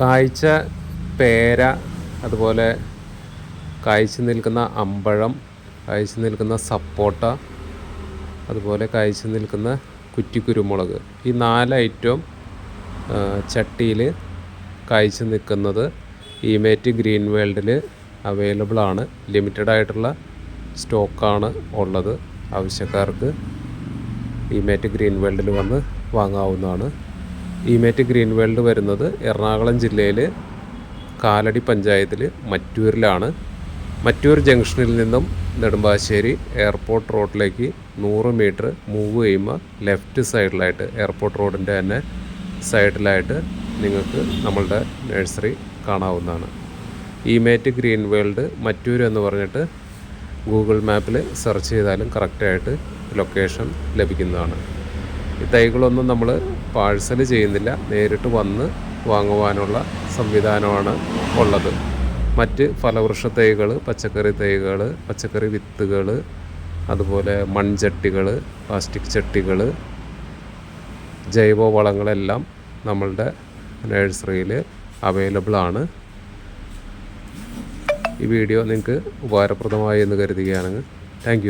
കായ്ച്ച പേര അതുപോലെ കായ്ച്ചു നിൽക്കുന്ന അമ്പഴം കായ്ച്ചു നിൽക്കുന്ന സപ്പോട്ട അതുപോലെ കായ്ച്ചു നിൽക്കുന്ന കുറ്റിക്കുരുമുളക്. ഈ നാല് ഐറ്റം ചട്ടിയിൽ കായ്ച്ചു നിൽക്കുന്നത് ഇമേറ്റ് ഗ്രീൻ വേൾഡിൽ അവൈലബിൾ ആണ്. ലിമിറ്റഡ് ആയിട്ടുള്ള സ്റ്റോക്കാണ് ഉള്ളത്. ആവശ്യക്കാർക്ക് ഇമേറ്റ് ഗ്രീൻ വേൾഡിൽ വന്ന് വാങ്ങാവുന്നതാണ്. ഈമേറ്റ് ഗ്രീൻ വേൾഡ് വരുന്നത് എറണാകുളം ജില്ലയിൽ കാലടി പഞ്ചായത്തിൽ മറ്റൂരിലാണ്. മറ്റൂർ ജംഗ്ഷനിൽ നിന്നും നെടുമ്പാശ്ശേരി എയർപോർട്ട് റോഡിലേക്ക് നൂറ് മീറ്റർ മൂവ് ചെയ്യുമ്പോൾ ലെഫ്റ്റ് സൈഡിലായിട്ട് എയർപോർട്ട് റോഡിന്റെ തന്നെ സൈഡിലായിട്ട് നിങ്ങൾക്ക് നമ്മളുടെ നഴ്സറി കാണാവുന്നതാണ്. ഇമേറ്റ് ഗ്രീൻ വേൾഡ് മറ്റൂർ എന്ന് പറഞ്ഞിട്ട് ഗൂഗിൾ മാപ്പിൽ സെർച്ച് ചെയ്താലും കറക്റ്റായിട്ട് ലൊക്കേഷൻ ലഭിക്കുന്നതാണ്. ഈ തൈകളൊന്നും നമ്മൾ പാഴ്സൽ ചെയ്യുന്നില്ല. നേരിട്ട് വന്ന് വാങ്ങുവാനുള്ള സംവിധാനമാണ് ഉള്ളത്. മറ്റ് ഫലവൃക്ഷ തൈകൾ പച്ചക്കറി തൈകൾ പച്ചക്കറി വിത്തുകൾ അതുപോലെ മൺചട്ടികൾ പ്ലാസ്റ്റിക് ചട്ടികൾ ജൈവ വളങ്ങളെല്ലാം നമ്മളുടെ നഴ്സറിയിൽ അവൈലബിൾ ആണ്. ഈ വീഡിയോ നിങ്ങൾക്ക് ഉപകാരപ്രദമായി എന്ന് കരുതുകയാണെങ്കിൽ താങ്ക്